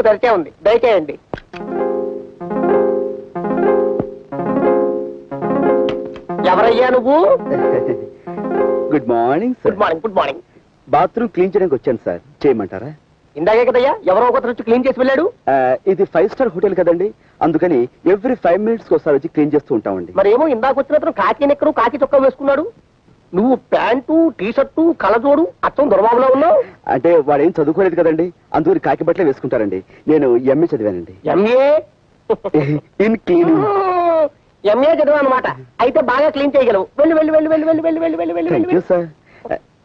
తలుపు తెరిచే ఉంది. దయచేయండి. ఎవరయ్యా నువ్వు? Good morning good morning good morning. Bathroom clean చేయడానికి వచ్చాను సార్. చేయమంటారా? ఇందాకే కదయ్యా ఎవరో ఒకరు వచ్చి క్లీన్ చేసి వెళ్ళాడు. ఇది ఫైవ్ స్టార్ హోటల్ కదండి. అందుకని ఎవ్రీ ఫైవ్ మినిట్స్ ఒకసారి వచ్చి క్లీన్ చేస్తూ ఉంటామండి. మరేమో ఇందాక వచ్చినతను కాకి నెక్కరు కాకి చొక్కా వేసుకున్నాడు. నువ్వు ప్యాంటు టీ షర్టు అచ్చం దొరబాబులో ఉన్నావు అంటే వాడు ఏం చదువుకోలేదు కదండి అందుకని కాకి బట్టలే వేసుకుంటారండి నేను ఎంఏ చదివానండి ఎంఏ ఇన్ క్లీనింగ్ ఎంఏ చదివా అనమాట అయితే బాగా క్లీన్ చేయగలవు వెళ్ళి వెళ్ళి వెళ్ళి వెళ్ళి వెళ్ళి వెళ్ళి వెళ్ళి వెళ్ళి వెళ్ళి thank you sir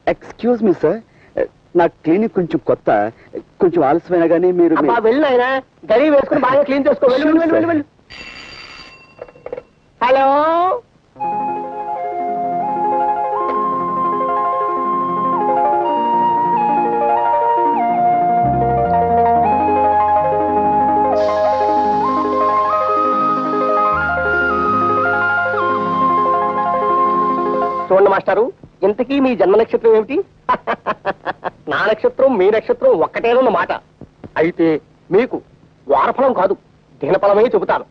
excuse me sir నా క్లినిక్ కొంచెం కొత్త కొంచెం ఆలస్యమైనా కానీ మీరు వెళ్ళి ఆయన గడి వేసుకుని బాగా క్లీన్ చేసుకో వెళ్ళి వెళ్ళి వెళ్ళి వెళ్ళి హలో చూడండి మాస్టారు. ఇంతకీ మీ జన్మ నక్షత్రం ఏమిటి? నా నక్షత్రం మీ నక్షత్రం ఒక్కటేనన్న మాట. అయితే మీకు వారఫలం కాదు దినఫలమే చెబుతాను.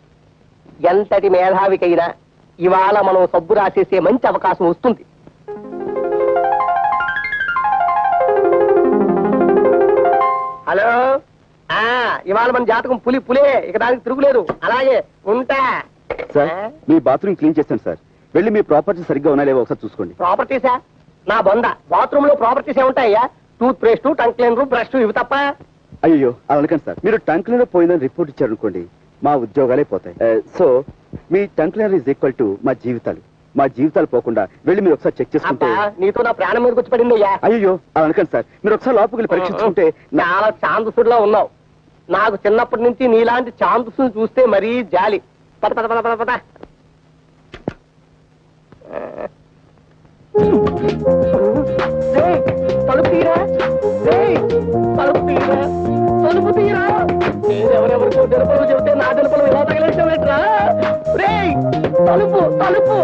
ఎంతటి మేధావికైనా ఇవాళ మనం సబ్బు రాసేసే మంచి అవకాశం వస్తుంది. హలో? ఆ ఇవాళ మన జాతకం పులి పులే. ఇక దానికి తిరుగులేదు. అలాగే ఉంటా. సార్ మీ బాత్రూమ్ క్లీన్ చేస్తాను సార్. వెళ్ళి మీ ప్రాపర్టీ సరిగ్గా ఉన్నా లేవో ఒకసారి చూసుకోండి. ప్రాపర్టీసా? నా బొంద. బాత్రూమ్లో ప్రాపర్టీస్ ఏముంటాయ్యా? Toothpaste tongue cleaner brush ఇవి తప్ప? అయ్యో అలా అనకండి సార్. మీరు టంక్ క్లీనర్ పోయిందని రిపోర్ట్ ఇచ్చారనుకోండి మా ఉద్యోగాలే పోతాయి. So? Me tongue cleaner is equal to మా జీవితాలు. మా జీవితాలు పోకుండా వెళ్ళి మీరు ఒకసారి చెక్ చేసుకుంటే నీతో నా ప్రాణం మీదకి వచ్చి పడింది అయ్యా అయ్యో అలా అనకండి సార్. మీరు ఒకసారి లోపలికి వెళ్ళి పరీక్షించుకుంటే నా- చాలా ఛాందసుడిలో ఉన్నావు. నాకు చిన్నప్పటి నుంచి నీలాంటి ఛాందసుని చూస్తే మరీ జాలి. పద పద పద పద పద. తలుపు తీరా? తలుపు తీరా? తలుపు తీరా? ఎవరెవరికో తెలుపులు చెబితే నా తెలుపులు ఇలా తగిలించవేట్రా? తలుపు తలుపు.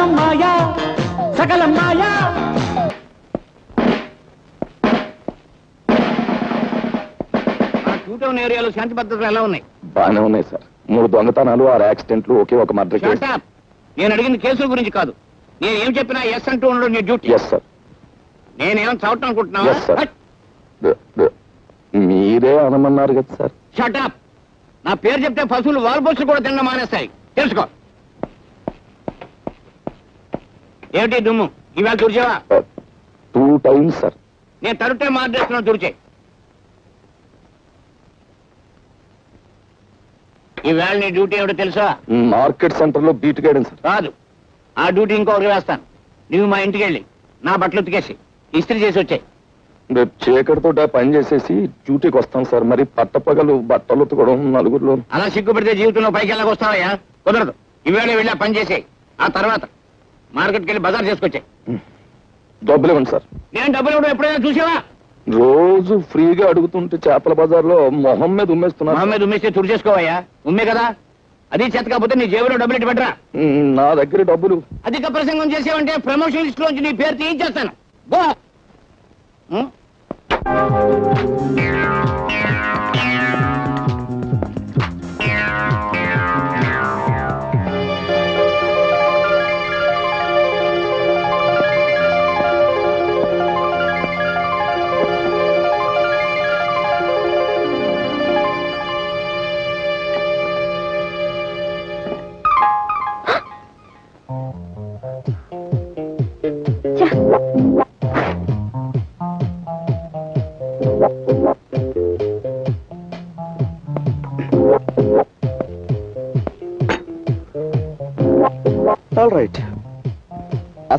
సర్వం మాయా సకలం మాయా. ఏరియాలో శాంతి భద్రతలు ఎలా ఉన్నాయి? బాగానే ఉన్నాయి సార్. మూడు దొంగతనాలు ఆరు యాక్సిడెంట్లు ఒకే ఒక మర్డర్ కేసు. Shut up. నేను అడిగింది కేసుల గురించి కాదు. నేను ఏం చెప్పినా ఎస్ అంటూ ఉండడం నీ డ్యూటీ ఎస్ సార్ నేనేం చదవటం అనుకుంటున్నావా? Yes, sir. మీరే అనమన్నారు కదా సార్. షటప్ నా పేరు చెప్తే పశువులు వాల్బోసులు కూడా తినడం మానేస్తాయి. తెలుసుకో. ఏమిటి దుమ్ము? ఇవాళ తుడిచావా? టూ టైమ్స్ సార్ నేను తరుటే మార్చేస్తున్నాను తుడిచే. ఈవేళ నీ డ్యూటీ ఏమిటో తెలుసా? మార్కెట్ సెంటర్లో బీట్ గైడెన్ సార్ కాదు. ఆ డ్యూటీ ఇంకొకరికి వేస్తాను. నువ్వు మా ఇంటికి వెళ్ళి నా బట్టలు ఉతికేసి ఇస్త్రీ చేసి వచ్చాయి. రేపు చీకటితో పని చేసేసి డ్యూటీకి వస్తాం సార్ మరి పట్టపగలు బట్టలు ఉతకడం నలుగురిలో అలా సిగ్గుపడితే జీవితంలో పైకి వెళ్ళక వస్తావయ్యా కుదరదు. ఈవేళ వెళ్ళి పని చేసేయి. ఆ తర్వాత మార్కెట్కి వెళ్ళి బజార్ చేసుకొచ్చాయి. డబ్బులు ఇవ్వండి సార్. నేను డబ్బులు ఇవ్వడం ఎప్పుడైనా చూసావా? రోజు ఫ్రీగా అడుగుతుంటే చేపల బజార్లో మొహం మీద ఉమ్మేస్తున్నారు మొహమ్మద్ ఉమ్మేస్తే తుడి చేసుకోవయ్యా. ఉమ్మే కదా? అది చేత కాకపోతే నీ జేబులో డబ్బులు ఇటు పెట్టరా? నా దగ్గర డబ్బులు. అధిక ప్రసంగం చేసావంటే ప్రమోషన్ లిస్ట్ లోంచి నీ పేరు తీయించేస్తాను. గో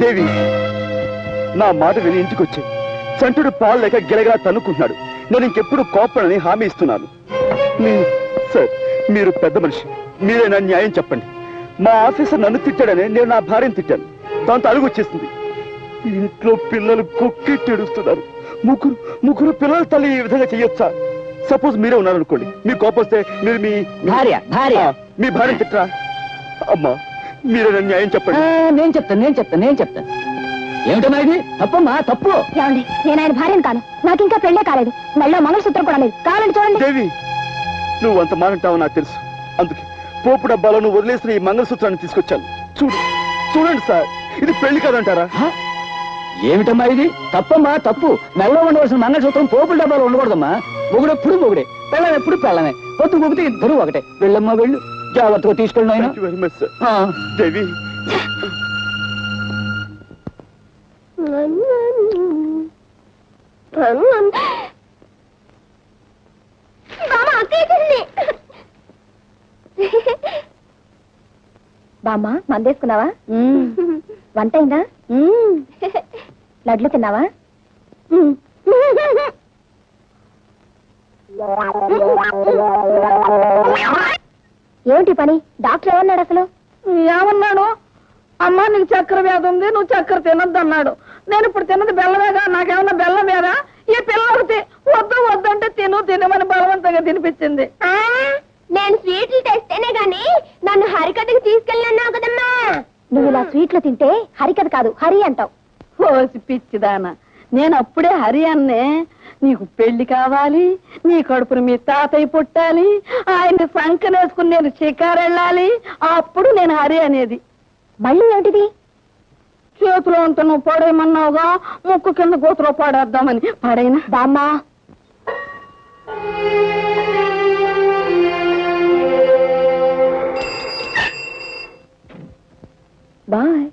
Devi నా మాట విని ఇంటికి వచ్చి చంటుడు పాలు లేక గిలగా తన్నుకుంటున్నాడు. నేను ఇంకెప్పుడు కోపడని హామీ ఇస్తున్నాను. సార్ మీరు పెద్ద మనిషి. మీరే నా న్యాయం చెప్పండి. మా ఆఫీసర్ నన్ను తిట్టాడని నేను నా భార్యను తిట్టాను. దాంతో అడుగు వచ్చేసింది. ఇంట్లో పిల్లలు కుక్కి తెడుస్తున్నారు. ముగ్గురు ముగ్గురు పిల్లల తల్లి ఈ విధంగా చెయ్యొచ్చా? సపోజ్ మీరే ఉన్నారనుకోండి. మీ కోపం వస్తే మీరు మీ భార్య భార్య. మీ భార్యను తిట్టరా? అమ్మా మీరే న్యాయం ఆ, చెప్పండి నేను చెప్తాను నేను చెప్తాను నేను చెప్తాను. ఏమిటమ్మా ఇది? తప్పమ్మా తప్పు. ఏమండి నేను ఆయన భార్యను కాను. నాకు ఇంకా పెళ్ళే కాలేదు. మెళ్ళో మంగళసూత్రం కూడా లేదు. కావాలండి చూడండి. దేవి నువ్వు అంత మానంటావో నాకు తెలుసు. అందుకే పోపు డబ్బాలో నువ్వు వదిలేసిన ఈ మంగళసూత్రాన్ని తీసుకొచ్చాను. చూడు చూడండి సార్ ఇది పెళ్ళి కదంటారా? ఆ? ఏమిటమ్మా ఇది? తప్పమ్మా తప్పు. మెల్ల ఉండవలసిన మంగళసూత్రం పోపుల డబ్బాలు ఉండకూడదమ్మా. మొగుడు ఎప్పుడు మొగుడే పెళ్ళం ఎప్పుడు పెళ్ళమే. పొద్దు మొగితే ఇద్దరు ఒకటే. వెళ్ళమ్మా వెళ్ళు. జాగ్రత్తగా తీసుకెళ్ళి ఆయన thank you very much sir Devi. బామ్మ మందేసుకున్నావా? వంట అయిందా లడ్లు తిన్నావా? ఏమిటి పని? డాక్టర్ ఏమన్నాడు అసలు? ఏమన్నాడు? అమ్మా నీకు చక్కెర వ్యాధి ఉంది నువ్వు చక్కెర తినొద్దు అన్నాడు నేను ఇప్పుడు తిన్నది బెల్లమేగా? నాకేమన్నా బెల్లం వేరా ఈ పిల్లలకి వద్దు వద్దు అంటే తిను తినమని బలవంతంగా తినిపించింది. నేను స్వీట్లు తెస్తేనే గాని నన్ను హరికథకి తీసుకెళ్ళన్నావు కదమ్మా. నువ్వు ఇలా స్వీట్లు తింటే హరికథ కాదు హరి అంటావు. పిచ్చిదానా. నేను అప్పుడే హరి అన్నే. నీకు పెళ్ళి కావాలి నీ కడుపును మీ తాతయ్య పుట్టాలి ఆయన సంకనేసుకుని నేను వెళ్ళాలి అప్పుడు నేను హరి అనేది. మళ్ళీ ఏమిటిది? చేతిలో ఉంటే నువ్వు పడేయమన్నావుగా ముక్కు కింద గోతులో పడేద్దామని. పడైనా? బామ్మా. బాయ్.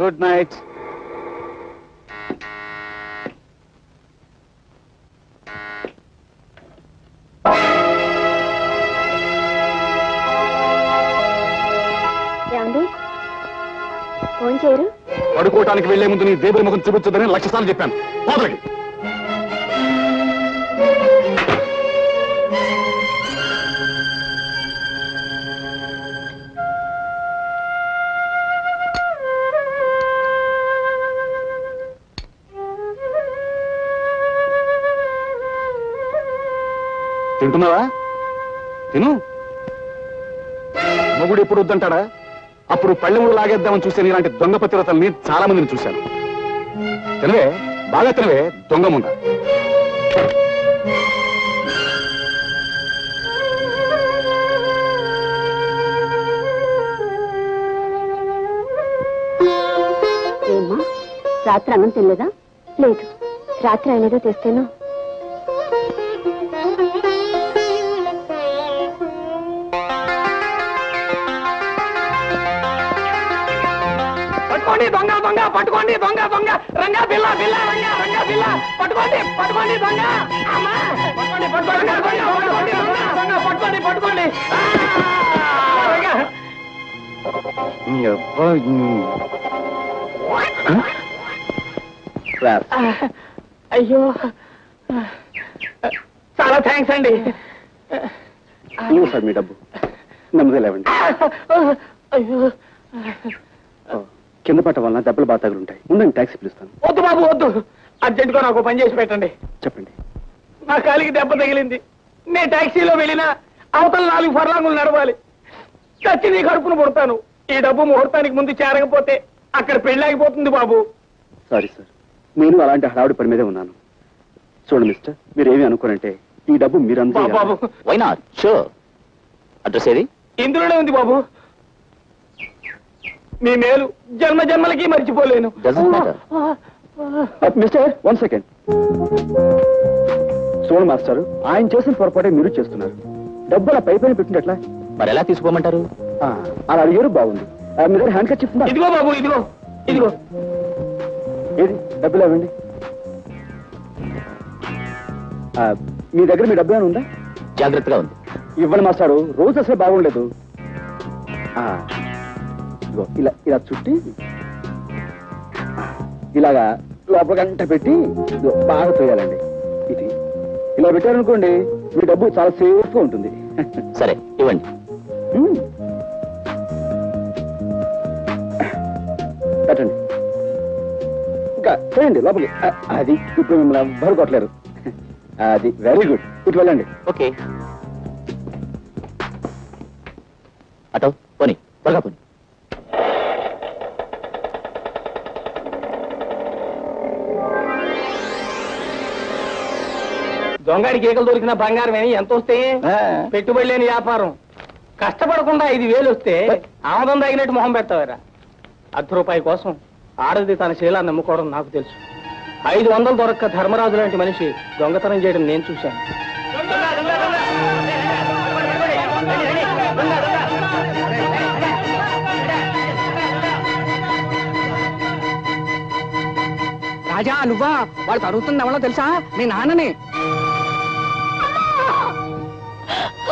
గుడ్ నైట్ ఫోన్ చేయరు? పడుకోవటానికి వెళ్ళే ముందు నీ దేవుడి ముఖం చూపించదని లక్షసార్లు చెప్పాను. పోదలకి తింటున్నావా? తిను. మొగుడు ఎప్పుడు వద్దంటాడా? అప్పుడు పళ్ళెముడు లాగేద్దామని చూసే ఇలాంటి దొంగ పతివ్రతల్ని చాలా మందిని చూశాను. తెలివే బాగా తెలివే దొంగ ముండ రాత్రి అన్నం తినలేదా? లేదు. రాత్రి అయినదో తెస్తేనో? పట్టుకోండి దొంగ దొంగ పట్టుకోండి దొంగ దొంగ. రంగా బిల్ల బిల్ల రంగా రంగా బిల్ల పట్టుకోండి పట్టుకోండి దొంగ. అమ్మా. పట్టుకోండి పట్టుకోండి పట్టుకోండి దొంగ. పట్టుకోండి పట్టుకోండి. అయ్యో. చాలా థ్యాంక్స్ అండి. సార్ మీ డబ్బు. నెమ్మది లేవండి. అయ్యో. కింద పట్ట వలన దెబ్బలు బాగా తగులుంటాయి. ఉండండి ట్యాక్సీ పిలుస్తాను. వద్దు బాబు వద్దు. అర్జెంట్గా నాకు పని చేసి పెట్టండి. చెప్పండి. నా కాలికి దెబ్బ తగిలింది. నేను టాక్సీలో వెళ్ళినా అవతల నాలుగు ఫర్లాంగులు నడవాలి. చచ్చి నీ కడుపును పుడతాను. ఈ డబ్బు ముహూర్తానికి ముందు చేరకపోతే అక్కడ పెళ్ళాగిపోతుంది బాబు. Sorry sir. నేను అలాంటి హడావుడి పని మీదే ఉన్నాను. చూడండి మిస్టర్ మీరు ఏమి అనుకోనంటే ఈ డబ్బు మీరంతా బాబు షూర్ అడ్రస్ ఏది? ఇందులోనే ఉంది బాబు. మీ మేలు జన్మ జన్మలకి మర్చిపోలేను. మిస్టర్ వన్ సెకండ్ చూడండి మాస్టర్ ఆయన చేసిన పొరపాటే మీరు చేస్తున్నారు. డబ్బు అలా పై పైన పెట్టినట్లా? మరి ఎలా తీసుకోమంటారు ఆ, అలా అడిగారు బాగుంది. ఆ, మీ దగ్గర హ్యాండ్ కట్ చెప్తుందా ఇదిగో బాబు ఇదిగో ఇదిగో. ఏది? డబ్బులు ఇవ్వండి ఆ, మీ దగ్గర మీ డబ్బు ఏమైనా ఉందా? జాగ్రత్తగా ఉంది. ఇవ్వండి మాస్టారు రోజు అసలు బాగుండలేదు. ఆ, ఇదిగో ఇలా ఇలా చుట్టి ఇలాగా లోపల గంట పెట్టి బాగా తోయాలండి. ఇది ఇలా పెట్టారనుకోండి మీ డబ్బు చాలా సేఫ్గా ఉంటుంది. సరే ఇవ్వండి. పెట్టండి. ఇంకా చేయండి లోపలికి. అది ఇప్పుడు మిమ్మల్ని ఎవ్వరు కొట్టలేరు. అది వెరీ గుడ్. ఇటు వెళ్ళండి. ఓకే. అటో పోనీ త్వరగా పోనీ. దొంగడికి ఈకలు దొరికిన బంగారం అని ఎంత వస్తే పెట్టుబడి లేని వ్యాపారం. కష్టపడకుండా ఐదు వేలు వస్తే ఆమదం తగినట్టు మొహం పెడతావరా? అర్ధ రూపాయి కోసం ఆడది తన శీలాన్ని నమ్ముకోవడం నాకు తెలుసు. ఐదు వందలు దొరక్క ధర్మరాజు లాంటి మనిషి దొంగతనం చేయడం నేను చూశాను. రాజా నువ్వా? వాడు తరుగుతుంది ఎవరో తెలుసా? మీ నాన్నని.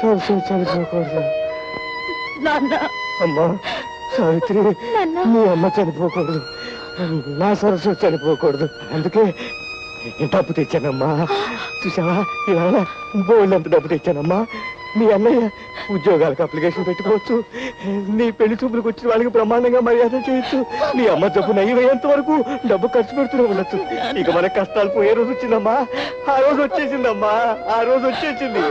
సరస్వతి చనిపోకూడదు నాన్న. అమ్మా సావిత్రి నీ అమ్మ చనిపోకూడదు. నా సరస్వతి చనిపోకూడదు. అందుకే డబ్బు తెచ్చానమ్మా. చూసావా? ఇవాళ బోల్డంత డబ్బు తెచ్చానమ్మా. మీ అన్నయ్య ఉద్యోగాలకు అప్లికేషన్ పెట్టుకోవచ్చు. నీ పెళ్ళి చూపులకు వచ్చిన వాళ్ళకి బ్రహ్మాండంగా మర్యాద చేయొచ్చు నీ అమ్మ జబ్బు నయ్యేంత వరకు డబ్బు ఖర్చు పెడుతూనే ఉండొచ్చు. ఇక మన కష్టాలు పోయే రోజు వచ్చిందమ్మా. ఆ రోజు వచ్చేసిందమ్మా. ఆ రోజు వచ్చేసింది.